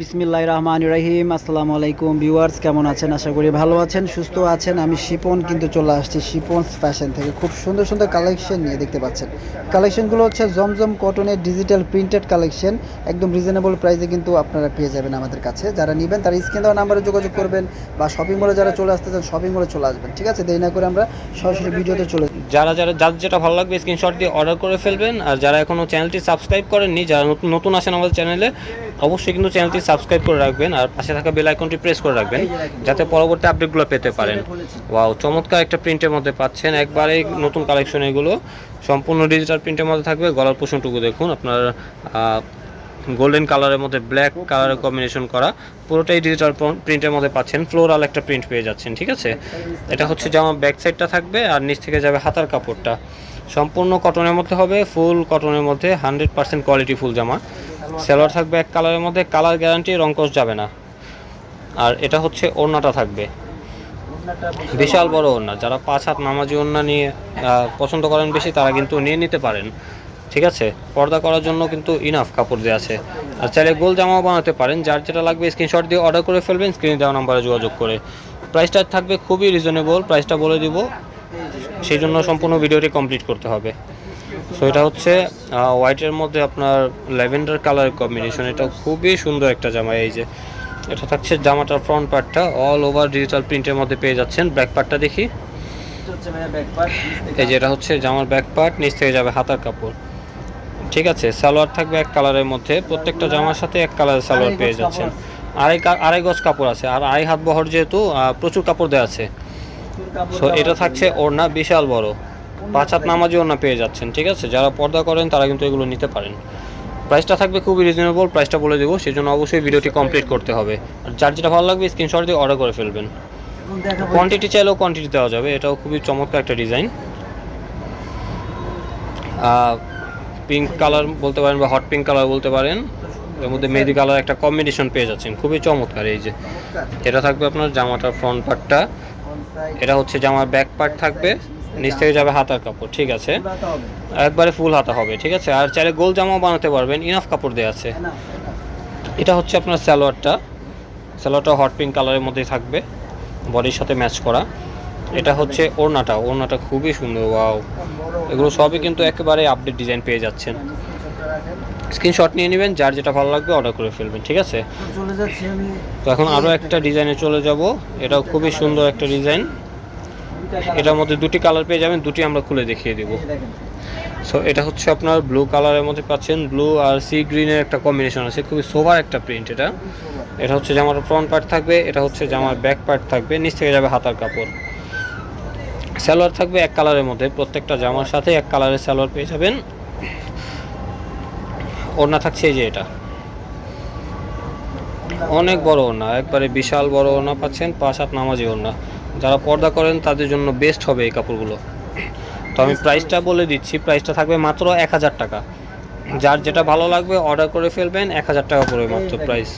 বিসমিল্লাহ রহমান রাহিম আসসালামু আলাইকুম ভিউয়ার্স, কেমন আছেন? আশা করি ভালো আছেন, সুস্থ আছেন। আমি শিপন কিন্তু চলে আসছি শিপনস ফ্যাশন থেকে। খুব সুন্দর সুন্দর কালেকশন নিয়ে দেখতে পাচ্ছেন। কালেকশনগুলো হচ্ছে জমজম কটনের ডিজিটাল প্রিন্টেড কালেকশন। একদম রিজনেবল প্রাইসে কিন্তু আপনারা পেয়ে যাবেন আমাদের কাছে। যারা নেবেন, তারা স্ক্রিন দেওয়া নাম্বারে যোগাযোগ করবেন বা শপিং মলে যারা চলে আসতে চান শপিং মলে চলে আসবেন, ঠিক আছে? দেরি না করে আমরা সরাসরি ভিডিওতে চলে যারা যারা যার যেটা ভালো লাগবে স্ক্রিনশট দিয়ে অর্ডার করে ফেলবেন। আর যারা এখনও চ্যানেলটি সাবস্ক্রাইব করেননি, যারা নতুন আসেন আমাদের চ্যানেলে অবশ্যই কিন্তু চ্যানেলটি সাবস্ক্রাইব করে রাখবেন আর পাশে থাকা বেল আইকনটি প্রেস করে রাখবেন যাতে পরবর্তী আপডেটগুলো পেতে পারেন। ওয়াও চমৎকার একটা প্রিন্টের মধ্যে পাচ্ছেন। একবারে নতুন কালেকশন এগুলো। সম্পূর্ণ ডিজিটাল প্রিন্টের মধ্যে থাকবে। গলার পোষণটুকু দেখুন। আপনার গোল্ডেন কালারের মধ্যে ব্ল্যাক কালারের কম্বিনেশন করা। পুরোটাই ডিজিটাল প্রিন্টের মধ্যে পাচ্ছেন। ফ্লোরাল একটা প্রিন্ট পেয়ে যাচ্ছেন ঠিক আছে? এটা হচ্ছে জামা ব্যাক সাইডটা থাকবে আর নিচ থেকে যাবে হাতার কাপড়টা। সম্পূর্ণ কটনের মধ্যে হবে ফুল কটনের মধ্যে হান্ড্রেড পার্সেন্ট কোয়ালিটি ফুল জামা। সেলোয়ার থাকবে এক কালারের মধ্যে কালার গ্যারান্টি রঙ্কশ যাবে না। আর এটা হচ্ছে ওড়নাটা থাকবে। বিশাল বড় ওড়না, যারা পাঁচ হাত নামাজি ওড়না নিয়ে পছন্দ করেন বেশি, তারা কিন্তু নিয়ে নিতে পারেন। ঠিক আছে? পর্দা করার জন্য কিন্তু ইনাফ কাপড় দেওয়া আছে। আর চাইলে গোল জামাও বানাতে পারেন, যার যেটা লাগবে স্ক্রিনশট দিয়ে অর্ডার করে ফেলবেন স্ক্রিনে দেওয়া নাম্বারে যোগাযোগ করে। প্রাইসটা থাকবে খুবই রিজনেবল প্রাইসটা বলে দিব। সেই জন্য সম্পূর্ণ ভিডিওটি কমপ্লিট করতে হবে। সো এটা হচ্ছে হোয়াইটের মধ্যে আপনার ল্যাভেন্ডার কালার কম্বিনেশন এটা খুবই সুন্দর একটা জামা এই যে। এটা থাকছে জামাটার ফ্রন্ট পার্টটা অল ওভার ডিজিটাল প্রিন্টের মধ্যে পেয়ে যাচ্ছেন। ব্যাক পার্টটা দেখি। এই যে এটা হচ্ছে জামার ব্যাক পার্ট নিচ থেকে যাবে হাতার কাপড়। ঠিক আছে সালোয়ার থাকবে এক কালারের মধ্যে। প্রত্যেকটা জামার সাথে এক কালারের সালোয়ার পেয়ে যাচ্ছেন। আড়াই আড়াই গজ কাপড় আছে। আর আড়াই হাত বহর যেহেতু প্রচুর কাপড় দেওয়া আছে। সো এটা থাকছে ওড়না বিশাল বড়। পাঁচ হাত নামাজি ওড়না পেয়ে যাচ্ছেন, ঠিক আছে? যারা পর্দা করেন, তারা কিন্তু এগুলো নিতে পারেন। প্রাইসটা থাকবে খুবই রিজনেবল প্রাইসটা বলে দেবো সেই জন্য অবশ্যই ভিডিওটি কমপ্লিট করতে হবে। আর যার যেটা ভালো লাগবে স্ক্রিনশট দিয়ে অর্ডার করে ফেলবেন। কোয়ান্টিটি চাইলেও কোয়ান্টিটি দেওয়া যাবে, এটাও খুবই চমৎকার একটা ডিজাইন পিঙ্ক কালার বলতে পারেন বা হট পিঙ্ক কালার বলতে পারেন, এর মধ্যে মেহেদি কালার একটা কম্বিনেশন পেয়ে যাচ্ছেন, খুবই চমৎকার এই যে। এটা থাকবে আপনার জামাটার ফ্রন্ট পার্টটা এটা হচ্ছে জামার ব্যাক পার্ট থাকবে, নিচ থেকে যাবে হাতার কাপড়, ঠিক আছে? একবারে ফুল হাতা হবে, ঠিক আছে? আর চাইলে গোল জামাও বানাতে পারবেন ইনাফ কাপড় দেওয়া আছে। এটা হচ্ছে আপনার সালোয়ারটা। সালোয়ারটা হট পিঙ্ক কালারের মধ্যেই থাকবে বডির সাথে ম্যাচ করা। এটা হচ্ছে ওড়নাটা ওড়নাটা খুবই সুন্দর ওয়াও এগুলো সবই কিন্তু একেবারে আপডেট ডিজাইন পেয়ে যাচ্ছেন। স্ক্রিনশট নিয়ে নেবেন যার যেটা ভালো লাগবে অর্ডার করে ফেলবেন ঠিক আছে? তো এখন আরও একটা ডিজাইনে চলে যাব। এটাও খুবই সুন্দর একটা ডিজাইন এটার মধ্যে দুটি কালার পেয়ে যাবেন দুটি আমরা খুলে দেখিয়ে দেবো। সো এটা হচ্ছে আপনার ব্লু কালারের মধ্যে পাচ্ছেন ব্লু আর সি গ্রিনের একটা কম্বিনেশন আছে। খুবই সোভার একটা প্রিন্ট এটা। এটা হচ্ছে জামার ফ্রন্ট পার্ট থাকবে এটা হচ্ছে জামার ব্যাক পার্ট থাকবে নিচ থেকে যাবে হাতার কাপড়। সালোয়ার থাকবে এক কালারের মধ্যে প্রত্যেকটা জামার সাথে এক কালারের সালোয়ার পেয়ে যাবেন। ওড়না থাকছে এই যে এটা। অনেক বড় ওড়না একবারে বিশাল বড় ওড়না পাচ্ছেন পাঁচ হাত নামাজি ওড়না। যারা পর্দা করেন তাদের জন্য বেস্ট হবে এই কাপড়গুলো। তো আমি প্রাইসটা বলে দিচ্ছি প্রাইসটা থাকবে মাত্র এক হাজার টাকা। যার যেটা ভালো লাগবে অর্ডার করে ফেলবেন এক হাজার টাকা পড়বে মাত্র প্রাইস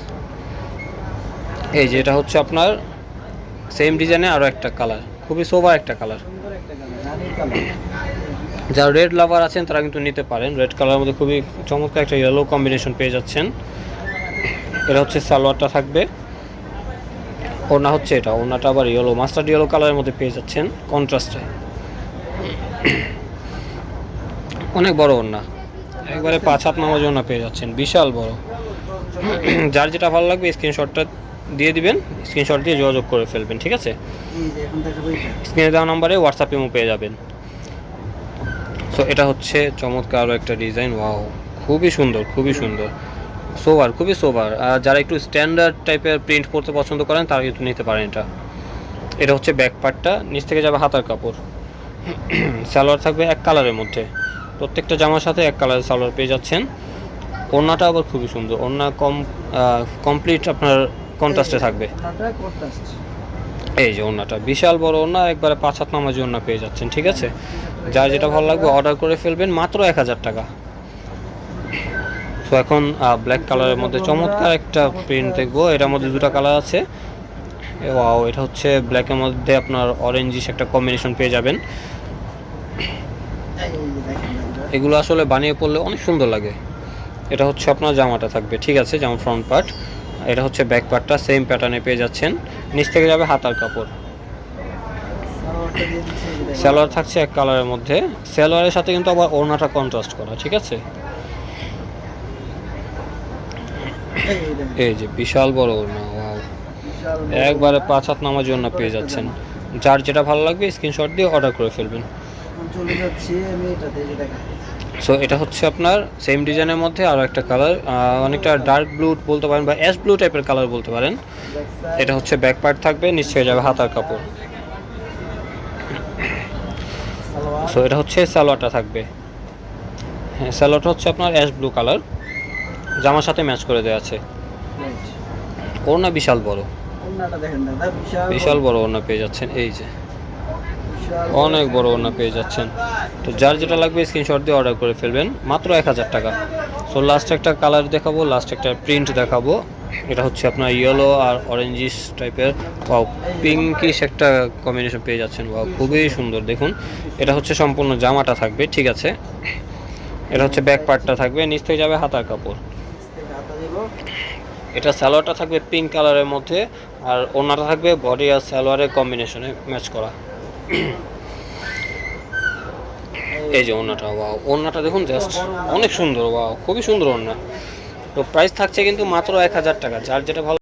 এই যে এটা হচ্ছে আপনার সেম ডিজাইনে আরও একটা কালার খুবই সোভার একটা কালার যারা রেড লাভার আছেন তারা কিন্তু নিতে পারেন। রেড কালারের মধ্যে খুবই চমৎকার একটা ইয়েলো কম্বিনেশন পেয়ে যাচ্ছেন। এটা হচ্ছে সালোয়ারটা থাকবে। ওড়না হচ্ছে এটা ওড়নাটা আবার ইয়েলো মাস্টার্ড ইয়েলো কালারের মধ্যে পেয়ে যাচ্ছেন কন্ট্রাস্টে অনেক বড় ওড়না। একবারে পাঁচ হাত নামাজ ওড়না পেয়ে যাচ্ছেন বিশাল বড়। যার যেটা ভালো লাগবে স্ক্রিনশটটা দিয়ে দিবেন স্ক্রিনশট দিয়ে যোগাযোগ করে ফেলবেন ঠিক আছে? স্ক্রিনে দেওয়া নাম্বারে হোয়াটসঅ্যাপ ইমো পেয়ে যাবেন। সো এটা হচ্ছে চমৎকার একটা ডিজাইন ওয়াও খুবই সুন্দর খুবই সুন্দর। সোভার খুবই সোভার আর যারা একটু স্ট্যান্ডার্ড টাইপের প্রিন্ট পরতে পছন্দ করেন, তারা কিন্তু নিতে পারেন এটা। এটা হচ্ছে ব্যাক পার্টটা নিচ থেকে যাবে হাতার কাপড়। সালোয়ার থাকবে এক কালারের মধ্যে। প্রত্যেকটা জামার সাথে এক কালারের সালোয়ার পেয়ে যাচ্ছেন। ওড়নাটা আবার খুবই সুন্দর। ওড়না কম কমপ্লিট আপনার কন্ট্রাস্টে থাকবে। এই যে ওড়নাটা। বিশাল বড় ওড়না, একবারে পাঁচ হাত নামাজি ওড়না পেয়ে যাচ্ছেন, ঠিক আছে? যার যেটা ভালো লাগবে অর্ডার করে ফেলবেন, মাত্র এক হাজার টাকা। তো এখন ব্ল্যাক কালারের মধ্যে চমৎকার একটা প্রিন্ট দেখব। এটার মধ্যে দুটো কালার আছে। ওয়াও এটা হচ্ছে ব্ল্যাকের মধ্যে আপনার অরেঞ্জিশ একটা কম্বিনেশন পেয়ে যাবেন। এগুলো আসলে বানিয়ে পড়লে অনেক সুন্দর লাগে। এটা হচ্ছে আপনার জামাটা থাকবে, ঠিক আছে? জামা ফ্রন্ট পার্ট এটা হচ্ছে ব্যাক পার্টটা সেম প্যাটার্নে পেয়ে যাচ্ছেন। নিচ থেকে যাবে হাতার কাপড়। সালোয়ার থাকছে এক কালারের মধ্যে। সালোয়ারের সাথে কিন্তু আবার ওড়নাটা কন্ট্রাস্ট করা, ঠিক আছে? এই যে বিশাল বড় ওড়না একবারে পাঁচ হাত নামার জন্য পেয়ে যাচ্ছেন। যার যেটা ভালো লাগবে স্ক্রিনশট দিয়ে অর্ডার করে ফেলবেন। চলে যাচ্ছি আমি এটাতে সো এটা হচ্ছে আপনার সেম ডিজাইনের মধ্যে আরও একটা কালার অনেকটা ডার্ক ব্লু বলতে পারেন বা অ্যাশ ব্লু টাইপের কালার বলতে পারেন। এটা হচ্ছে ব্যাক পার্ট থাকবে নিশ্চয়ই যাবে হাতার কাপড়। সো এটা হচ্ছে সালোয়ারটা থাকবে। হ্যাঁ সালোয়ারটা হচ্ছে আপনার অ্যাশ ব্লু কালার জামার সাথে ম্যাচ করে দেওয়া আছে। ওড়না বিশাল বড়। বিশাল বড় ওড়না পেয়ে যাচ্ছেন এই যে। অনেক বড় ওড়না পেয়ে যাচ্ছেন। তো যার যেটা লাগবে স্ক্রিনশট দিয়ে অর্ডার করে ফেলবেন, মাত্র এক হাজার টাকা। সো লাস্ট একটা কালার দেখাবো লাস্ট একটা প্রিন্ট দেখাবো। এটা হচ্ছে আপনার ইয়েলো আর অরেঞ্জিস টাইপের ওয়াও পিঙ্কিশ একটা কম্বিনেশন পেয়ে যাচ্ছেন। ওয়াও খুবই সুন্দর, দেখুন। এটা হচ্ছে সম্পূর্ণ জামাটা থাকবে, ঠিক আছে? এটা হচ্ছে ব্যাক পার্টটা থাকবে, নিচ থেকে যাবে হাতার কাপড়। এটা সালোয়ারটা থাকবে পিঙ্ক কালারের মধ্যে, আর ওড়নাটা থাকবে বডি আর সালোয়ারের কম্বিনেশনে ম্যাচ করা। এই যে ওনাটা ওয়াও ওড়নাটা দেখুন জাস্ট অনেক সুন্দর ওয়াও খুবই সুন্দর ওনা তো প্রাইস থাকছে কিন্তু মাত্র এক হাজার টাকা, যার যেটা ভালো